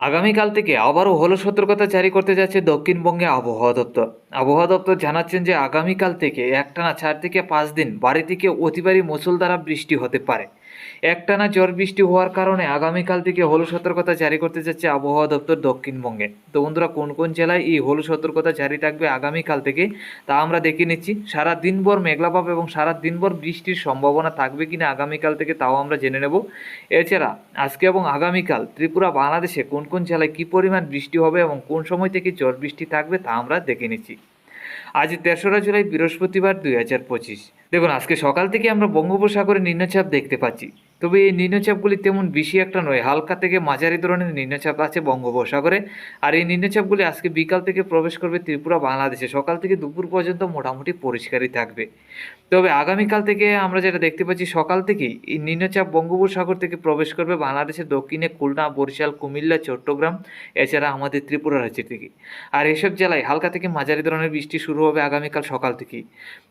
আগামীকাল থেকে আবারও হলো সতর্কতা জারি করতে যাচ্ছে দক্ষিণবঙ্গে আবহাওয়া দপ্তর। আবহাওয়া দপ্তর জানাচ্ছেন যে, আগামীকাল থেকে একটানা চার থেকে পাঁচ দিন বাড়ি থেকে অতিবারী মুসলধারা বৃষ্টি হতে পারে। একটানা ঝড় বৃষ্টি হওয়ার কারণে আগামীকাল থেকে হলো সতর্কতা জারি করতে যাচ্ছে আবহাওয়া দপ্তর দক্ষিণবঙ্গে। তো বন্ধুরা, কোন কোন জেলায় এই হলো সতর্কতা জারি থাকবে আগামীকাল থেকে, তা আমরা দেখে নিচ্ছি। সারা দিনভর মেঘলাভাব এবং সারা দিনভর বৃষ্টির সম্ভাবনা থাকবে কিনা আগামীকাল থেকে, তাও আমরা জেনে নেব। এছাড়া, আজকে এবং আগামীকাল ত্রিপুরা, বাংলাদেশে কোন কোন জেলায় কী পরিমাণ বৃষ্টি হবে এবং কোন সময় থেকে ঝড় বৃষ্টি থাকবে, তা আমরা দেখে নিচ্ছি। আজ তেসরা জুলাই, বৃহস্পতিবার, দুই হাজার পঁচিশ। দেখুন, আজকে সকাল থেকে আমরা বঙ্গোপসাগরে নিম্নচাপ দেখতে পাচ্ছি। তবে এই নিম্নচাপগুলি তেমন বেশি একটা নয়, হালকা থেকে মাঝারি ধরনের নিম্নচাপ আছে বঙ্গোপসাগরে। আর এই নিম্নচাপগুলি আজকে বিকাল থেকে প্রবেশ করবে ত্রিপুরা, বাংলাদেশে। সকাল থেকে দুপুর পর্যন্ত মোটামুটি পরিষ্কারই থাকবে। তবে আগামীকাল থেকে আমরা যেটা দেখতে পাচ্ছি, সকাল থেকেই এই নিম্নচাপ বঙ্গোপসাগর থেকে প্রবেশ করবে বাংলাদেশের দক্ষিণে খুলনা, বরিশাল, কুমিল্লা, চট্টগ্রাম, এছাড়া আমাদের ত্রিপুরা রাজ্যের থেকে আর এসব জেলায় হালকা থেকে মাঝারি ধরনের বৃষ্টি শুরু হবে আগামীকাল সকাল থেকেই।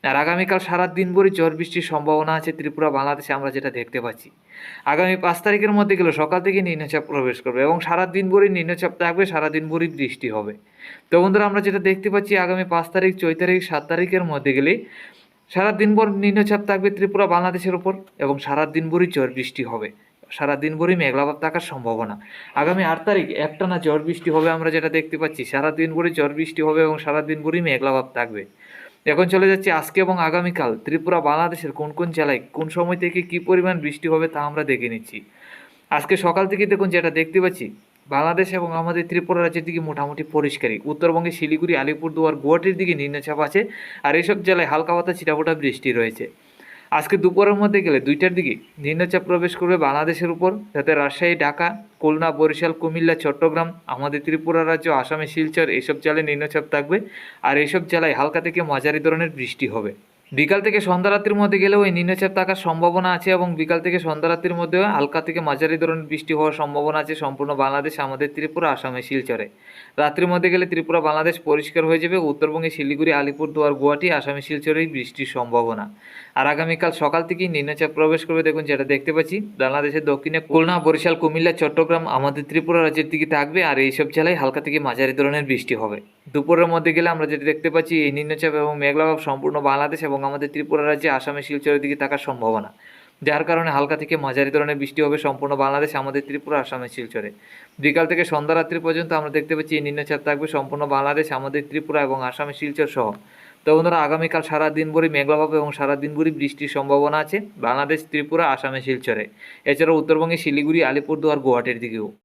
আর আগামীকাল সারা দিনভরই ঝড় বৃষ্টির সম্ভাবনা আছে, ত্রিপুরা, বাংলাদেশে আমরা যেটা দেখতে পাচ্ছি। আগামী পাঁচ তারিখের মধ্যে গেলে সকাল থেকে নিম্নচাপ প্রবেশ করবে এবং সারা দিনভরই নিম্নচাপ থাকবে, সারা দিনভরই বৃষ্টি হবে। তো বন্ধুরা, আমরা যেটা দেখতে পাচ্ছি, আগামী পাঁচ তারিখ, ছয় তারিখ, সাত তারিখের মধ্যে গেলে সারা দিনভর নিম্নচাপ থাকবে ত্রিপুরা, বাংলাদেশের উপর এবং সারা দিনভরই ঝড় বৃষ্টি হবে। সারা দিনভরই মেঘলাভাব থাকার সম্ভাবনা। আগামী আট তারিখ, একটানা ঝড় বৃষ্টি হবে আমরা যেটা দেখতে পাচ্ছি। সারা দিনভরই ঝড় বৃষ্টি হবে এবং সারা দিনভরই মেঘলাভাব থাকবে। এখন চলে যাচ্ছে আজকে এবং আগামীকাল। ত্রিপুরা, বাংলাদেশের কোন কোন জেলায় কোন সময় থেকে কি পরিমাণ বৃষ্টি হবে তা আমরা দেখে নিচ্ছি। আজকে সকাল থেকে দেখুন যেটা দেখতে পাচ্ছি, বাংলাদেশ এবং আমাদের ত্রিপুরা রাজ্যের দিকে মোটামুটি পরিষ্কারই। উত্তরবঙ্গে শিলিগুড়ি, আলিপুরদুয়ার, গুয়াহাটির দিকে নিম্নচাপ আছে, আর এসব জেলায় হালকা পাতা ছিটাফোটা বৃষ্টি রয়েছে। আজকে দুপুরের মধ্যে গেলে দুইটার দিকে নিম্নচাপ প্রবেশ করবে বাংলাদেশের উপর। যাতে রাজশাহী, ঢাকা, খুলনা, বরিশাল, কুমিল্লা, চট্টগ্রাম, আমাদের ত্রিপুরা রাজ্য, আসামে শিলচর এইসব জেলায় নিম্নচাপ থাকবে। আর এসব জেলায় হালকা থেকে মাঝারি ধরনের বৃষ্টি হবে। বিকাল থেকে সন্ধ্যা রাত্রির মধ্যে গেলেও এই নিম্নচাপ থাকার সম্ভাবনা আছে এবং বিকাল থেকে সন্ধ্যা রাত্রির মধ্যেও হালকা থেকে মাঝারি ধরনের বৃষ্টি হওয়ার সম্ভাবনা আছে। সম্পূর্ণ বাংলাদেশ, আমাদের ত্রিপুরা, আসামে শিলচরে। রাত্রির মধ্যে গেলে ত্রিপুরা, বাংলাদেশ পরিষ্কার হয়ে যাবে। উত্তরবঙ্গে শিলিগুড়ি, আলিপুরদুয়ার, গুয়াহাটি, আসামে শিলচরেই বৃষ্টির সম্ভাবনা। আর আগামীকাল সকাল থেকেই নিম্নচাপ প্রবেশ করবে। দেখুন, যেটা দেখতে পাচ্ছি, বাংলাদেশের দক্ষিণে খুলনা, বরিশাল, কুমিল্লা, চট্টগ্রাম, আমাদের ত্রিপুরা রাজ্যের দিকে থাকবে। আর এইসব জেলায় হালকা থেকে মাঝারি ধরনের বৃষ্টি হবে। দুপুরের মধ্যে গেলে আমরা যেটা দেখতে পাচ্ছি, এই নিম্নচাপ এবং মেঘলাভাব সম্পূর্ণ বাংলাদেশ এবং আমাদের ত্রিপুরা রাজ্যে আসামে শিলচরের দিকে থাকার সম্ভাবনা। যার কারণে হালকা থেকে মাঝারি ধরনের বৃষ্টি হবে সম্পূর্ণ বাংলাদেশ, আমাদের ত্রিপুরা আসামে শিলচরে। বিকাল থেকে সন্ধ্যা রাত্রি পর্যন্ত আমরা দেখতে পাচ্ছি, এই নিম্নচাপ থাকবে সম্পূর্ণ বাংলাদেশ, আমাদের ত্রিপুরা এবং আসামে শিলচর সহ তো বন্ধুরা, আগামীকাল সারা দিনভরই মেঘলাভাব এবং সারা দিনভরই বৃষ্টির সম্ভাবনা আছে, বাংলাদেশ, ত্রিপুরা আসামে শিলচরে। এছাড়াও উত্তরবঙ্গে শিলিগুড়ি, আলিপুরদুয়ার, গুয়াহাটির দিকেও।